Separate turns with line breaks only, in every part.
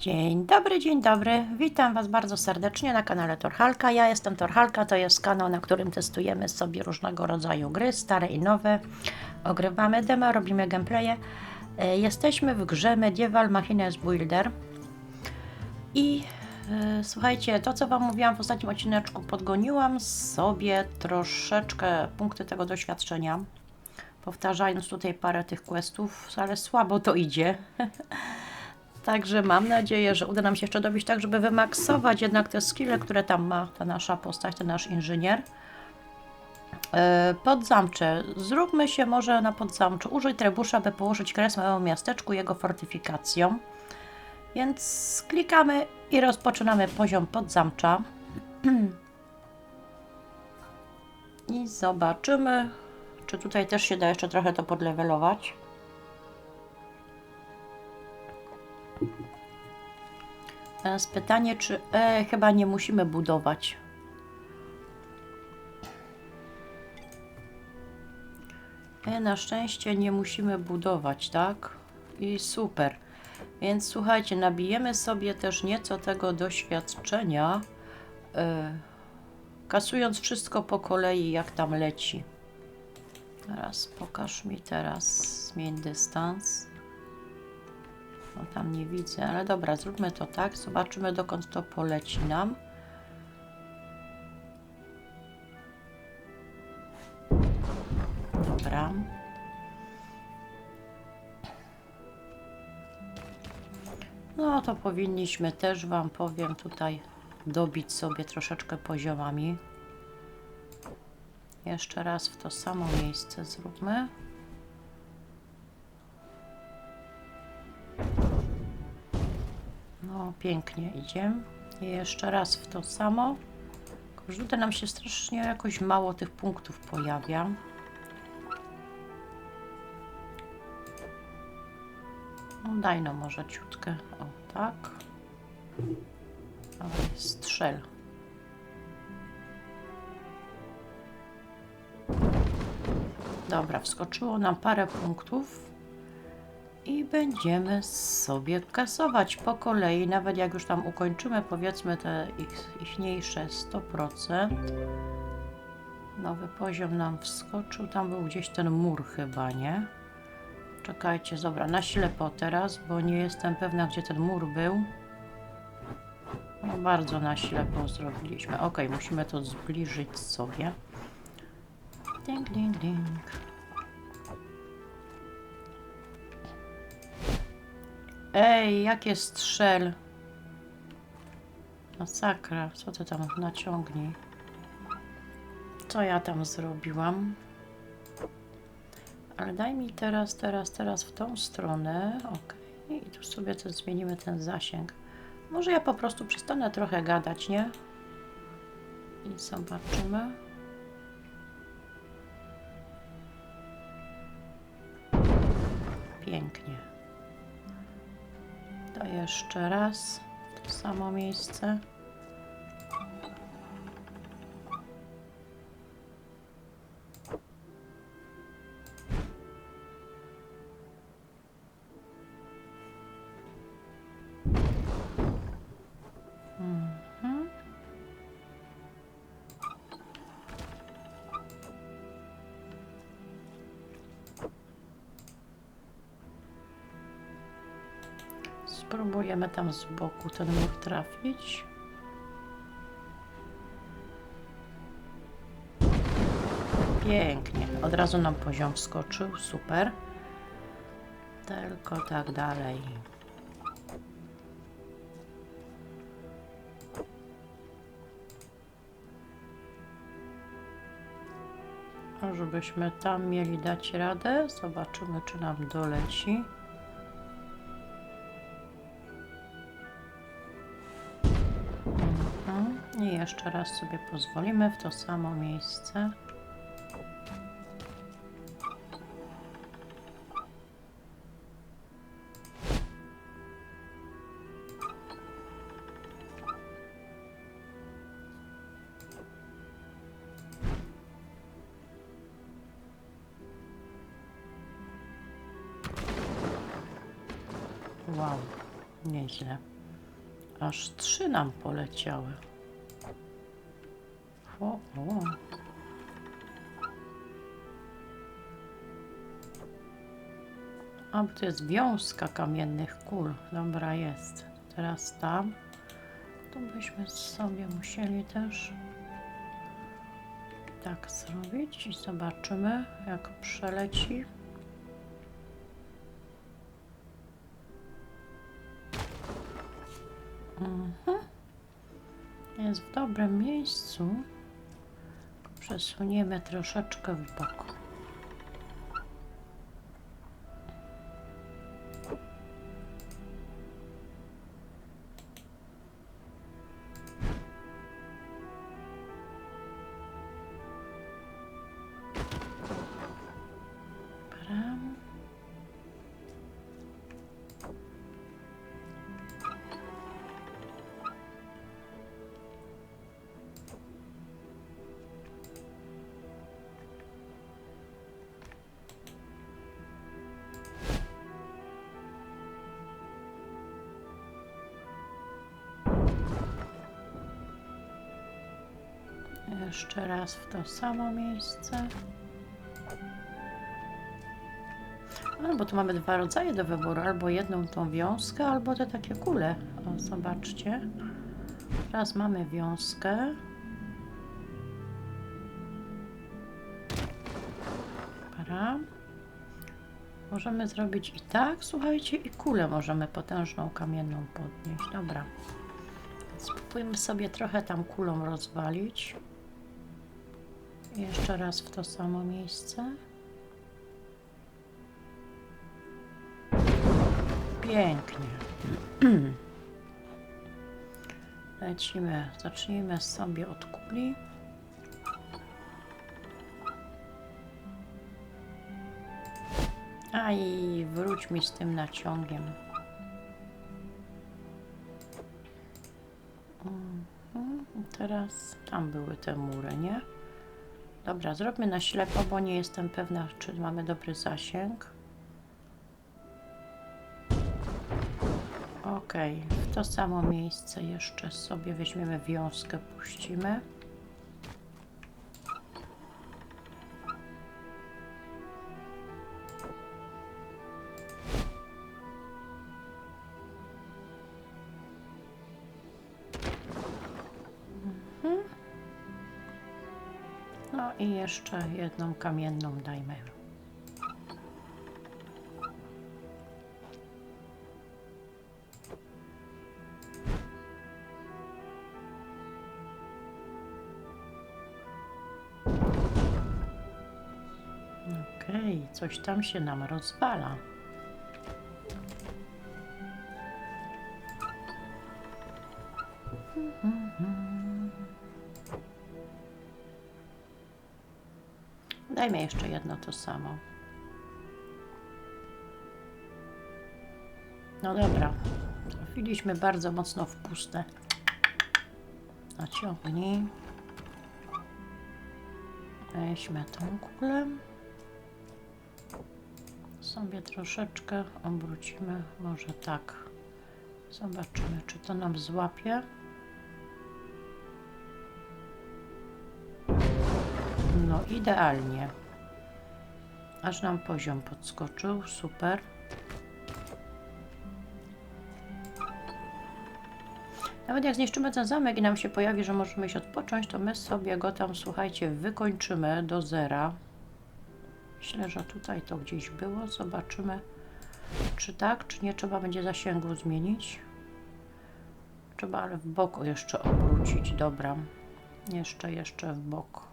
Dzień dobry, dzień dobry. Witam Was bardzo serdecznie na kanale Torhalka. Ja jestem Torhalka, to jest kanał, na którym testujemy sobie różnego rodzaju gry, stare i nowe. Ogrywamy demo, robimy gameplaye. E, Jesteśmy w grze Medieval Machines Builder. I e, słuchajcie, to co Wam mówiłam w ostatnim odcineczku, podgoniłam sobie troszeczkę punkty tego doświadczenia. Powtarzając tutaj parę tych questów, ale słabo to idzie. Także mam nadzieję, że uda nam się jeszcze dobić tak, żeby wymaksować jednak te skille, które tam ma ta nasza postać, ten nasz inżynier. E, Podzamcze. Zróbmy się może na podzamczu. Użyj trebusza, by położyć kres małemu miasteczku jego fortyfikacjom. Więc klikamy i rozpoczynamy poziom podzamcza. I zobaczymy, czy tutaj też się da jeszcze trochę to podlewelować. Teraz pytanie, czy e, chyba nie musimy budować. E, na szczęście nie musimy budować, tak? I super. Więc słuchajcie, nabijemy sobie też nieco tego doświadczenia, e, kasując wszystko po kolei, jak tam leci. Teraz pokaż mi teraz, zmień dystans. No tam nie widzę, ale dobra, zróbmy to tak. Zobaczymy dokąd to poleci nam. Dobra. No to powinniśmy też Wam powiem tutaj dobić sobie troszeczkę poziomami. Jeszcze raz w to samo miejsce zróbmy. Pięknie idzie. I jeszcze raz w to samo. Tutaj nam się strasznie jakoś mało tych punktów pojawia. No, daj no może ciutkę. O, tak. Dawaj, strzel. Dobra, wskoczyło nam parę punktów i będziemy sobie kasować po kolei, nawet jak już tam ukończymy powiedzmy te ich, ichniejsze 100%. Nowy poziom nam wskoczył, tam był gdzieś ten mur chyba, nie? Czekajcie, dobra, na ślepo teraz, bo nie jestem pewna, gdzie ten mur był. No, bardzo na ślepo zrobiliśmy. Ok, musimy to zbliżyć sobie. Ding, ding, ding. Ej, jakie strzel. Masakra, co ty tam naciągnij? Co ja tam zrobiłam? Ale daj mi teraz, teraz, teraz w tą stronę. Ok. I tu sobie to zmienimy ten zasięg. Może ja po prostu przestanę trochę gadać, nie? I zobaczymy. Jeszcze raz w to samo miejsce. Spróbujemy tam z boku ten mur trafić. Pięknie. Od razu nam poziom wskoczył. Super. Tylko tak dalej. Żebyśmy tam mieli dać radę. Zobaczymy, czy nam doleci. Jeszcze raz sobie pozwolimy w to samo miejsce. Wow, nieźle. Aż trzy nam poleciały. A, to jest wiązka kamiennych kul. Dobra, jest. Teraz tam. To byśmy sobie musieli też tak zrobić i zobaczymy, jak przeleci. Mhm. Jest w dobrym miejscu. Przesuniemy troszeczkę w bok. Jeszcze raz w to samo miejsce. A, bo tu mamy dwa rodzaje do wyboru. Albo jedną tą wiązkę, albo te takie kule. O, zobaczcie. Teraz mamy wiązkę. Dobra. Możemy zrobić i tak, słuchajcie, i kulę możemy potężną kamienną podnieść. Dobra. Spróbujmy sobie trochę tam kulą rozwalić. Jeszcze raz w to samo miejsce. Pięknie. Lecimy. Zacznijmy sobie od kuli. A i wróć mi z tym naciągiem. Mhm, Teraz tam były te mury, nie? Dobra, zróbmy na ślepo, bo nie jestem pewna, czy mamy dobry zasięg. Ok, w to samo miejsce jeszcze sobie weźmiemy wiązkę, puścimy. Jeszcze jedną kamienną dajmy. Okej, coś tam się nam rozwala. Dajmy jeszcze jedno to samo. No dobra, trafiliśmy bardzo mocno w puste. Naciągnij. Weźmy tą kulę. Sobie troszeczkę obrócimy, może tak. Zobaczymy, czy to nam złapie. No idealnie. Aż nam poziom podskoczył, super. Nawet jak zniszczymy ten zamek i nam się pojawi, że możemy iść odpocząć, to my sobie go tam, słuchajcie, wykończymy do zera. Myślę, że tutaj to gdzieś było. Zobaczymy, czy tak, czy nie. Trzeba będzie zasięgu zmienić. Trzeba ale w bok jeszcze obrócić. Dobra. Jeszcze, jeszcze w bok.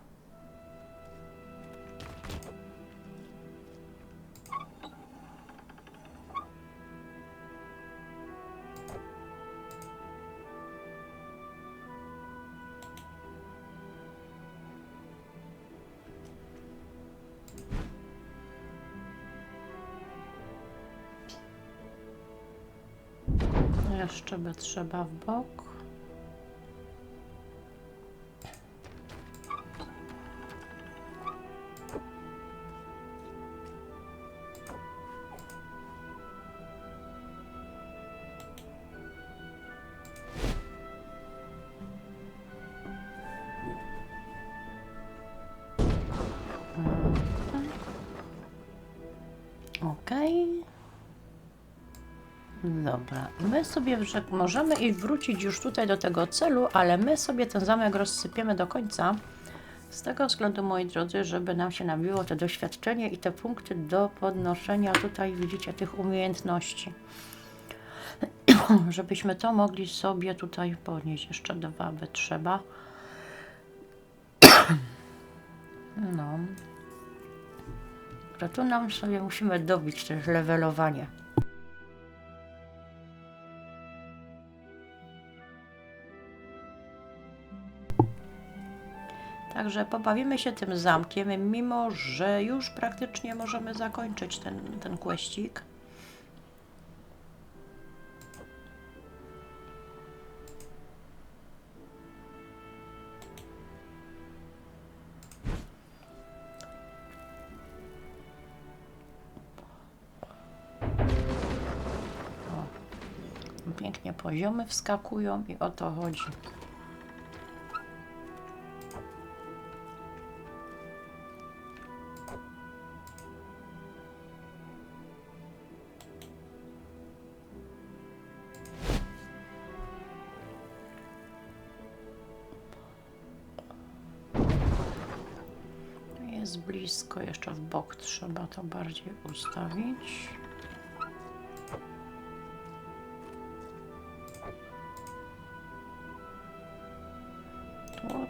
Jeszcze by trzeba w bok. My sobie możemy i wrócić już tutaj do tego celu, ale my sobie ten zamek rozsypiemy do końca. Z tego względu, moi drodzy, żeby nam się nabiło to doświadczenie i te punkty do podnoszenia tutaj, widzicie, tych umiejętności. Żebyśmy to mogli sobie tutaj podnieść. Jeszcze dwa by trzeba. No. To tu nam sobie musimy dobić też levelowanie. Także pobawimy się tym zamkiem, mimo że już praktycznie możemy zakończyć ten, ten kłeścik. Pięknie poziomy wskakują i o to chodzi. Blisko, jeszcze w bok trzeba to bardziej ustawić.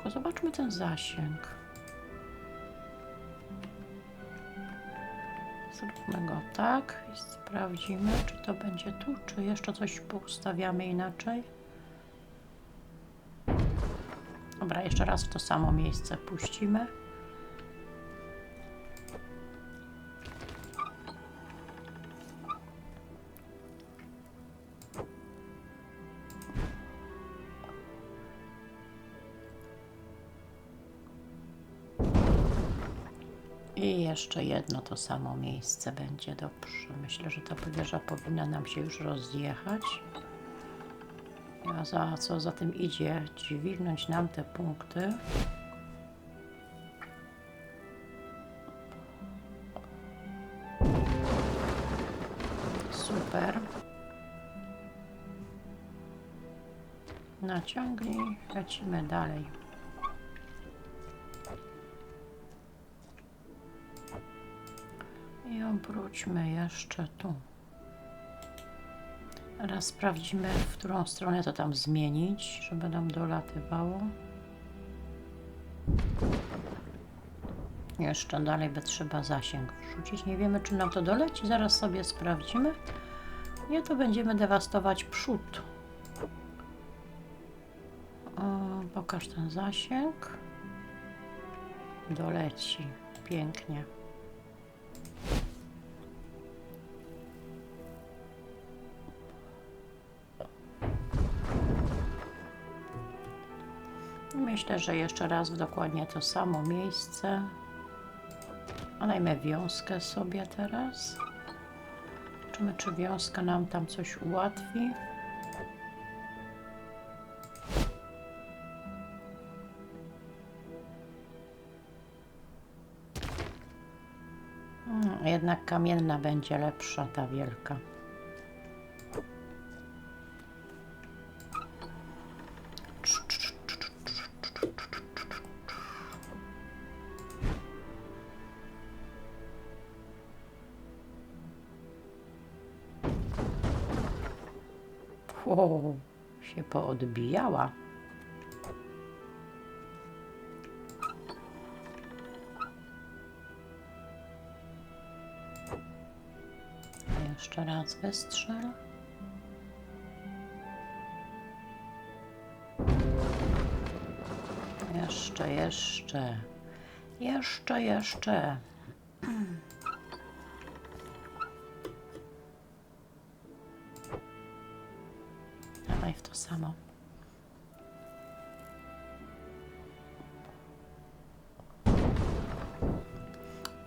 Tylko zobaczmy ten zasięg. Zróbmy go tak i sprawdzimy, czy to będzie tu, czy jeszcze coś poustawiamy inaczej. Dobra, jeszcze raz w to samo miejsce puścimy. I jeszcze jedno to samo miejsce będzie dobrze. Myślę, że ta wieża powinna nam się już rozjechać. A za co za tym idzie? Dźwignąć nam te punkty. Super. Naciągnij, lecimy dalej. I obróćmy jeszcze tu. Teraz sprawdzimy, w którą stronę to tam zmienić, żeby nam dolatywało. Jeszcze dalej by trzeba zasięg wrzucić. Nie wiemy, czy nam to doleci. Zaraz sobie sprawdzimy. Nie, to będziemy dewastować przód. O, pokaż ten zasięg. Doleci. Pięknie. Myślę, że jeszcze raz w dokładnie to samo miejsce. A wiązkę sobie teraz. Zobaczymy, czy wiązka nam tam coś ułatwi. Hmm, Jednak kamienna będzie lepsza, ta wielka. O, się poodbijała. Jeszcze raz wystrzel. Jeszcze, jeszcze. Jeszcze, jeszcze.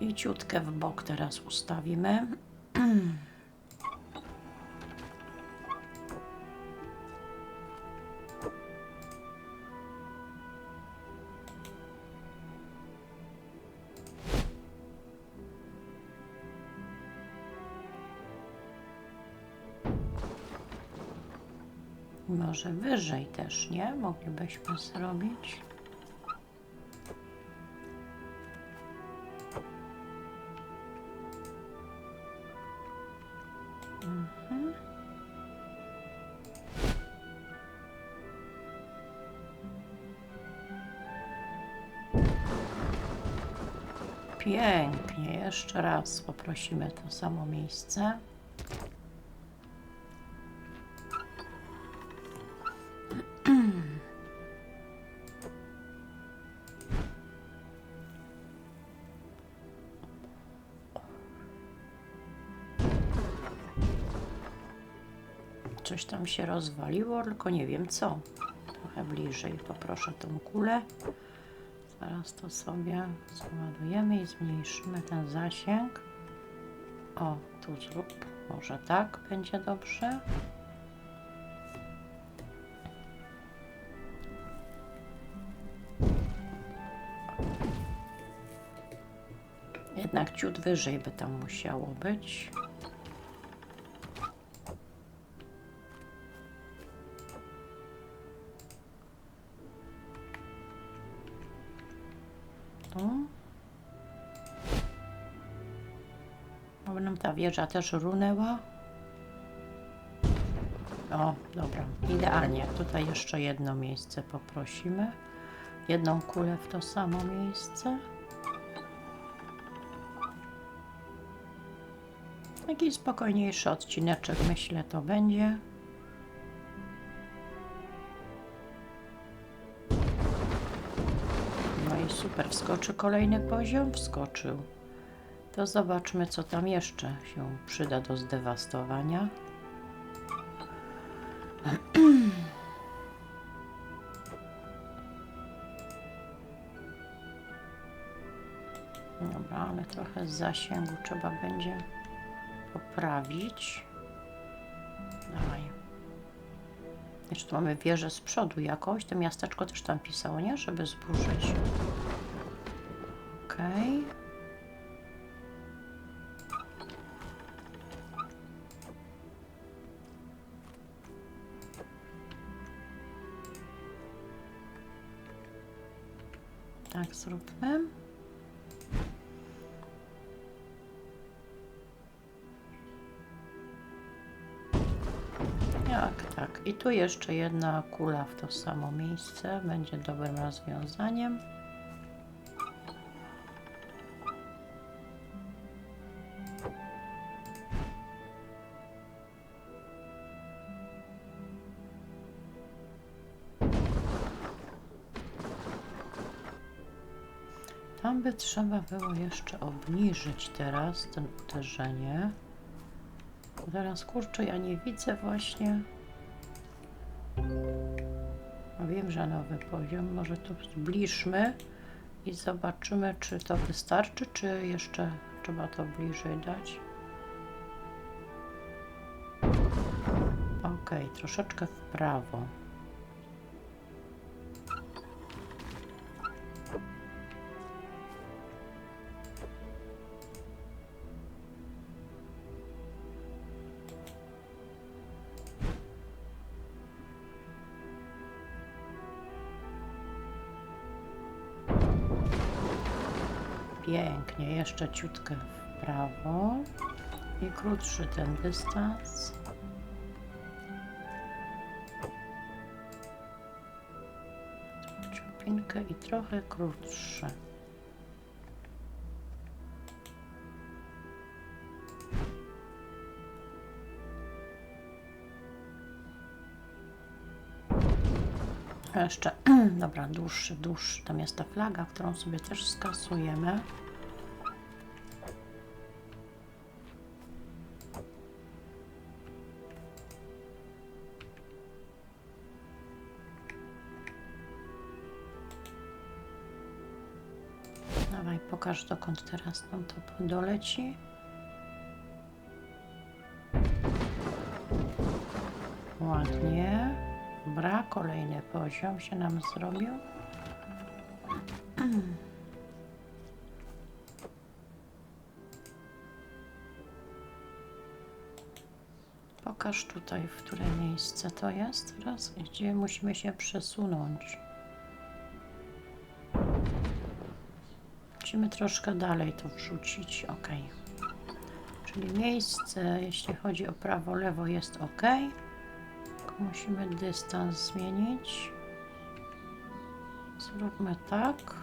I ciutkę w bok teraz ustawimy. Może wyżej też, nie? Moglibyśmy zrobić. Jeszcze raz poprosimy to samo miejsce. Coś tam się rozwaliło, tylko nie wiem co. Trochę bliżej poproszę tą kulę. Zaraz to sobie załadujemy i zmniejszymy ten zasięg. O, tu zrób. Może tak będzie dobrze. Jednak ciut wyżej by tam musiało być. Nam ta wieża też runęła. O, dobra, idealnie. Tutaj jeszcze jedno miejsce poprosimy. Jedną kulę w to samo miejsce. Taki spokojniejszy odcineczek, myślę, to będzie. No i super, wskoczy kolejny poziom? Wskoczył. To zobaczmy, co tam jeszcze się przyda do zdewastowania. Dobra, ale trochę zasięgu trzeba będzie poprawić. Dawaj. Jeszcze tu mamy wieżę z przodu jakoś. To miasteczko też tam pisało, nie? Żeby zburzyć. Okej. Tak tu jeszcze jedna kula w to samo miejsce będzie dobrym rozwiązaniem. Tam by trzeba było jeszcze obniżyć teraz ten uderzenie. Teraz kurczę, ja nie widzę właśnie. No Wiem, że nowy poziom. Może to zbliżmy i zobaczymy, czy to wystarczy, czy jeszcze trzeba to bliżej dać. Ok, troszeczkę w prawo. Pięknie, jeszcze ciutkę w prawo i krótszy ten dystans. Ciupinkę i trochę krótszy. Jeszcze, dobra, dłuższy, dłuższy. Tam jest ta flaga, którą sobie też skasujemy. Pokaż dokąd teraz nam to doleci. Ładnie. Dobra, kolejny poziom się nam zrobił. pokaż tutaj, w które miejsce to jest teraz, gdzie musimy się przesunąć. Musimy troszkę dalej to wrzucić, ok. Czyli miejsce, jeśli chodzi o prawo, lewo jest ok. Musimy dystans zmienić. Zróbmy tak.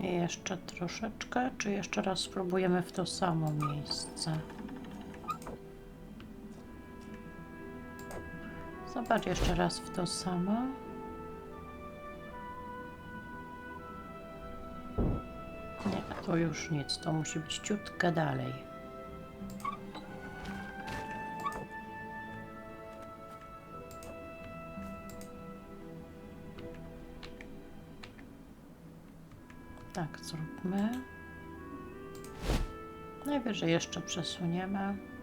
I jeszcze troszeczkę, czy jeszcze raz spróbujemy w to samo miejsce? Zobacz jeszcze raz w to samo. Nie, to już nic, to musi być ciutkę dalej. Tak, zróbmy. Najwyżej jeszcze przesuniemy.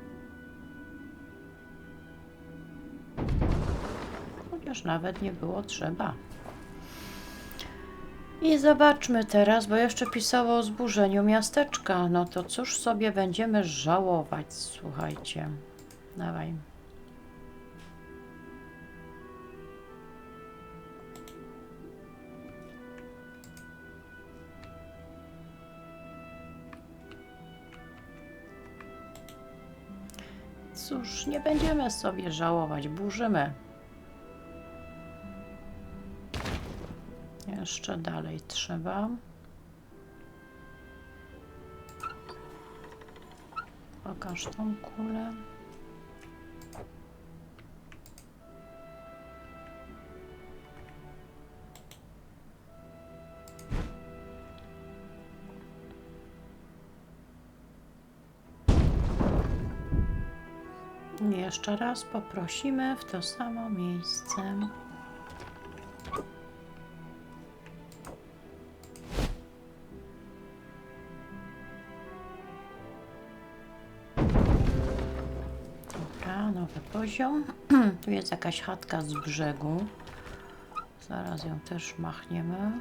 Chociaż nawet nie było trzeba. I zobaczmy teraz, bo jeszcze pisało o zburzeniu miasteczka. No to cóż sobie będziemy żałować, słuchajcie. Dawaj. Cóż, nie będziemy sobie żałować, burzymy. Jeszcze dalej trzeba. Pokaż tą kulę. Jeszcze raz poprosimy w to samo miejsce. Nowy poziom. tu jest jakaś chatka z brzegu. Zaraz ją też machniemy.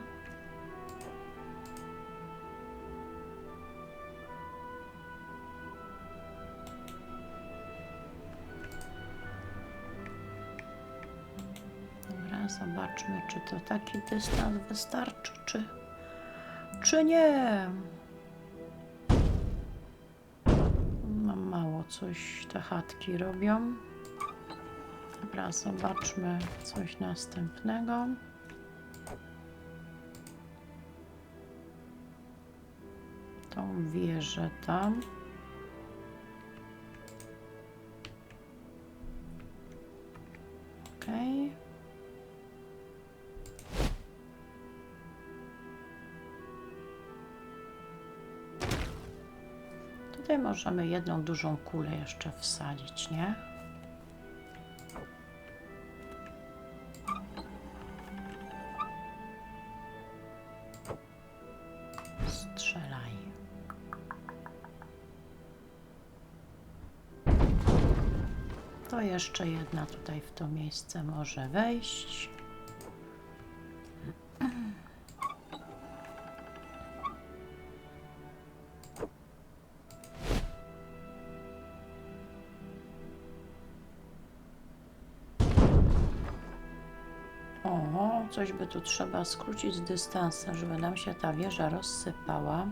Dobra, zobaczmy, czy to taki dystans wystarczy, czy, czy nie. Coś te chatki robią. Dobra, zobaczmy coś następnego. Tą wieżę tam. Możemy jedną dużą kulę jeszcze wsadzić, nie? Strzelaj. To jeszcze jedna tutaj w to miejsce może wejść. Tu trzeba skrócić dystansem, żeby nam się ta wieża rozsypała.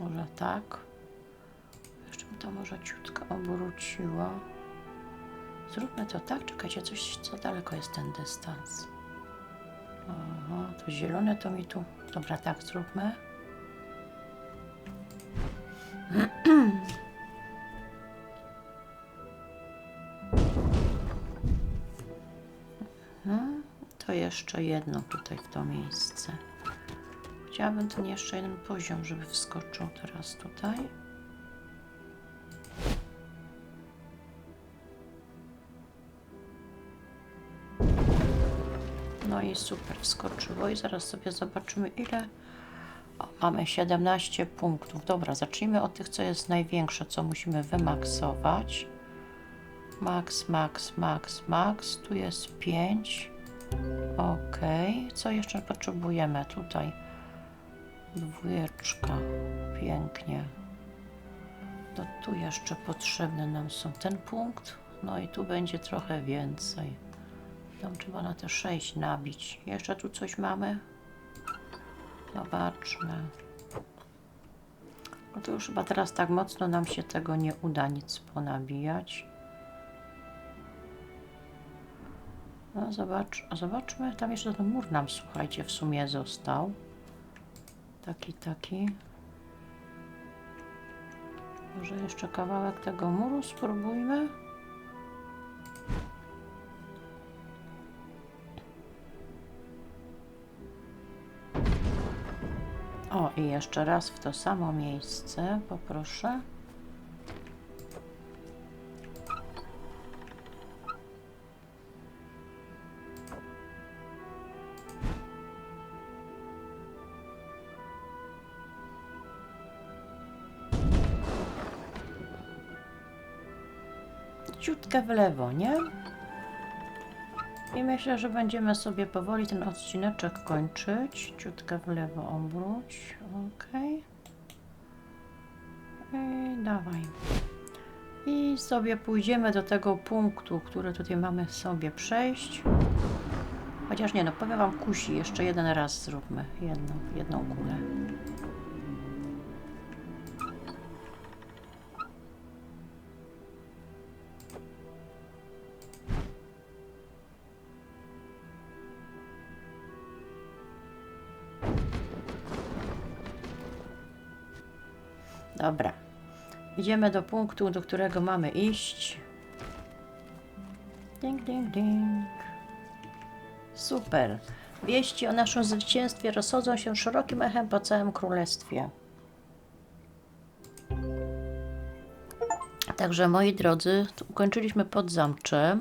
Może tak. Jeszcze bym to może ciutko obróciło. Zróbmy to tak. Czekajcie, coś, co daleko jest ten dystans. Oho, to zielone to mi tu. Dobra, tak zróbmy. Mhm, To jeszcze jedno tutaj w to miejsce. Chciałabym ten jeszcze jeden poziom, żeby wskoczył teraz tutaj. I super wskoczyło i zaraz sobie zobaczymy ile... O, Mamy 17 punktów. Dobra, zacznijmy od tych, co jest największe, co musimy wymaksować. Max, max, max, max. Tu jest 5. Ok. Co jeszcze potrzebujemy tutaj? Dwójeczka. Pięknie. To tu jeszcze potrzebne nam są ten punkt. No i tu będzie trochę więcej. Tam trzeba na te 6 nabić. Jeszcze tu coś mamy? Zobaczmy. No to już chyba teraz tak mocno nam się tego nie uda nic ponabijać. No zobacz, zobaczmy, tam jeszcze ten mur nam, słuchajcie, w sumie został. Taki, taki. Może jeszcze kawałek tego muru spróbujmy? I jeszcze raz w to samo miejsce, poproszę. Ciutkę w lewo, nie? I myślę, że będziemy sobie powoli ten odcineczek kończyć. Ciutkę w lewo obróć. Ok. I dawaj. I sobie pójdziemy do tego punktu, który tutaj mamy sobie przejść. Chociaż nie, no powiem Wam kusi. Jeszcze jeden raz zróbmy. Jedną, jedną kulę. Dobra. Idziemy do punktu, do którego mamy iść. Ding, ding, ding. Super. Wieści o naszym zwycięstwie rozchodzą się szerokim echem po całym królestwie. Także moi drodzy, ukończyliśmy pod zamcze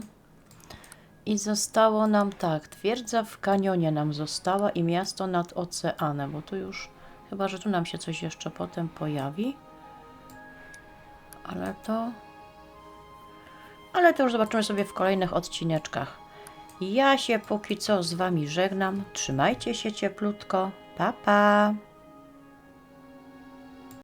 i zostało nam tak, twierdza w kanionie nam została i miasto nad oceanem, bo tu już, chyba że tu nam się coś jeszcze potem pojawi. Ale to... Ale to już zobaczymy sobie w kolejnych odcineczkach. Ja się póki co z Wami żegnam. Trzymajcie się cieplutko. Pa, pa!